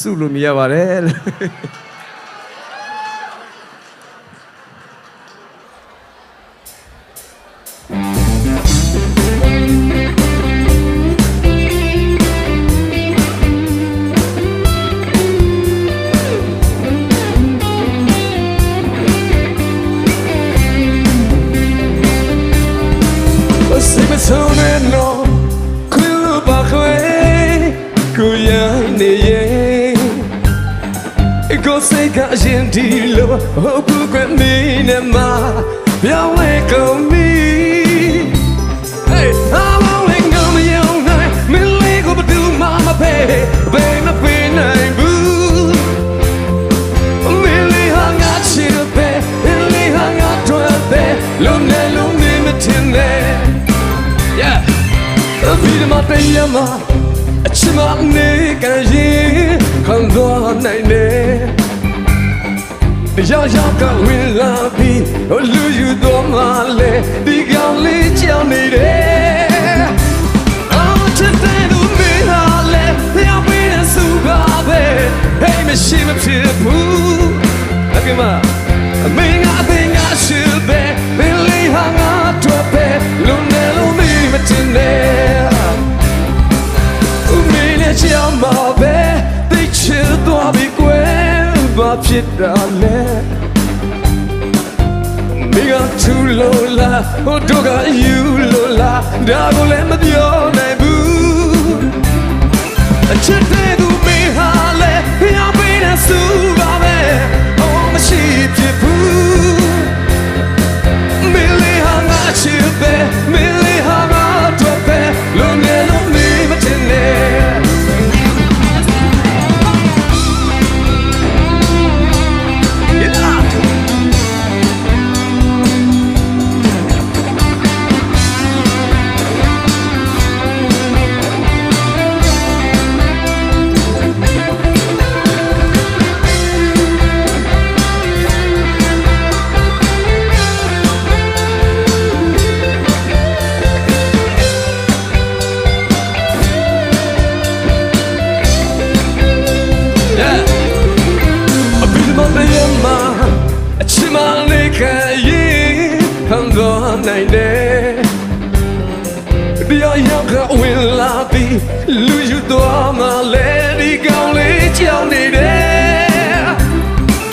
စုလို့မြင်ရပါတယ်လို့စိ ကိုစိတ်ကအရင်ဒီလိုဟုတ်ဘူးကွနေနဲ့မှာပြောင်းလဲကုန်ပြီ Hey, I'm only gonna you know me legal but do mama pay baby pay nine boo Millie hung out chill be Millie hung out twelve be Lonely lonely me tin there Yeah အပြီးတော့တည်းရမှာအချစ်မနေကရင်ခံသွားနိုင်တယ် ရောက်ရောက်ကဝင်လာပြီးလူယူတော့မှလေဒီကောင်လေးကြောင်နေတယ်အော်ချစ်တဲ့လူမင်းဟာလေရောက်ပြီးတဲ့စုပါပဲဟေးမရှိမဖြစ်ဘူးအကမအမင်း ဖြစ်တာလဲမိကသူလို့လားဟိုတို့ကယူလို့လား မ္မာတရားမှာအချစ်မလေးခံရင်ဟန်သွားနိုင်တယ်တရားရောက်ကဝင်လာပြီးလူယူသွားမှလဲဒီကောင်းလေးကြောင်နေတယ်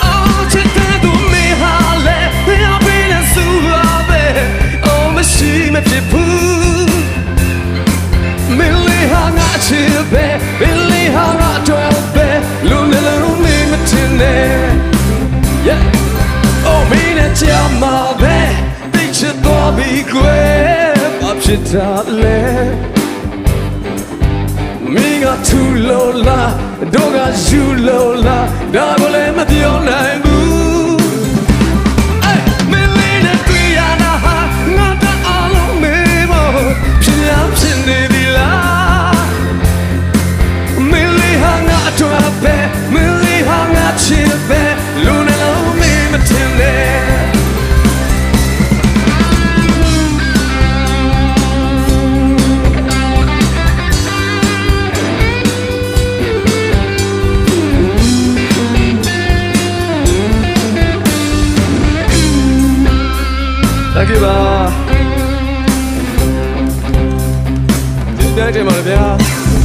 အော်ချစ်တဲ့သူမင်းဟာလဲရပေးတဲ့စုပါပဲအော်မရှိမဖြစ်ဘူးမင်းလေးဟာငါချစ်ပဲမင်းလေးဟာ ဖြစ်တာလဲမင်းကသူလိုလားတော့ကယူလိုလားဒါကိုလည်းမပြောနိုင် တကယ်ပါဒီတိုင်းတင်ပါလေဗျာ